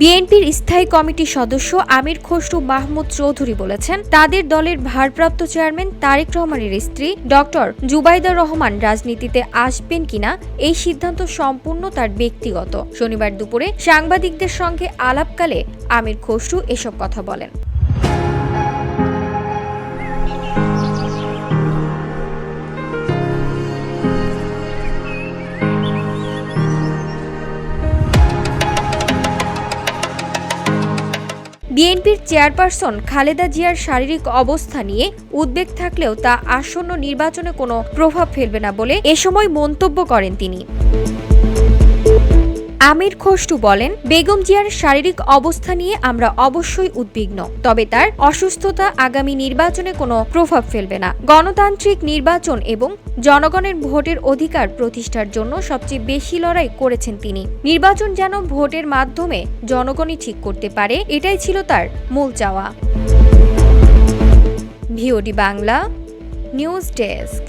বিএনপির স্থায়ী কমিটির সদস্য আমির খসরু মাহমুদ চৌধুরী বলেছেন, তাদের দলের ভারপ্রাপ্ত চেয়ারম্যান তারেক রহমানের স্ত্রী ডক্টর জুবাইদা রহমান রাজনীতিতে আসবেন কিনা এই সিদ্ধান্ত সম্পূর্ণ তার ব্যক্তিগত। শনিবার দুপুরে সাংবাদিকদের সঙ্গে আলাপকালে আমির খসরু এসব কথা বলেন। বিএনপির চেয়ারপারসন খালেদা জিয়ার শারীরিক অবস্থা নিয়ে উদ্বেগ থাকলেও তা আসন্ন নির্বাচনে কোনো প্রভাব ফেলবে না বলে এ সময় মন্তব্য করেন তিনি। আমির খসরু বলেন, বেগম জিয়ার শারীরিক অবস্থা নিয়ে আমরা অবশ্যই উদ্বিগ্ন, তবে তার অসুস্থতা আগামী নির্বাচনে কোনো প্রভাব ফেলবে না। গণতান্ত্রিক নির্বাচন এবং জনগণের ভোটের অধিকার প্রতিষ্ঠার জন্য সবচেয়ে বেশি লড়াই করেছেন তিনি। নির্বাচন যেন ভোটের মাধ্যমে জনগণই ঠিক করতে পারে, এটাই ছিল তার মূল চাওয়া। VOD Bangla, news desk.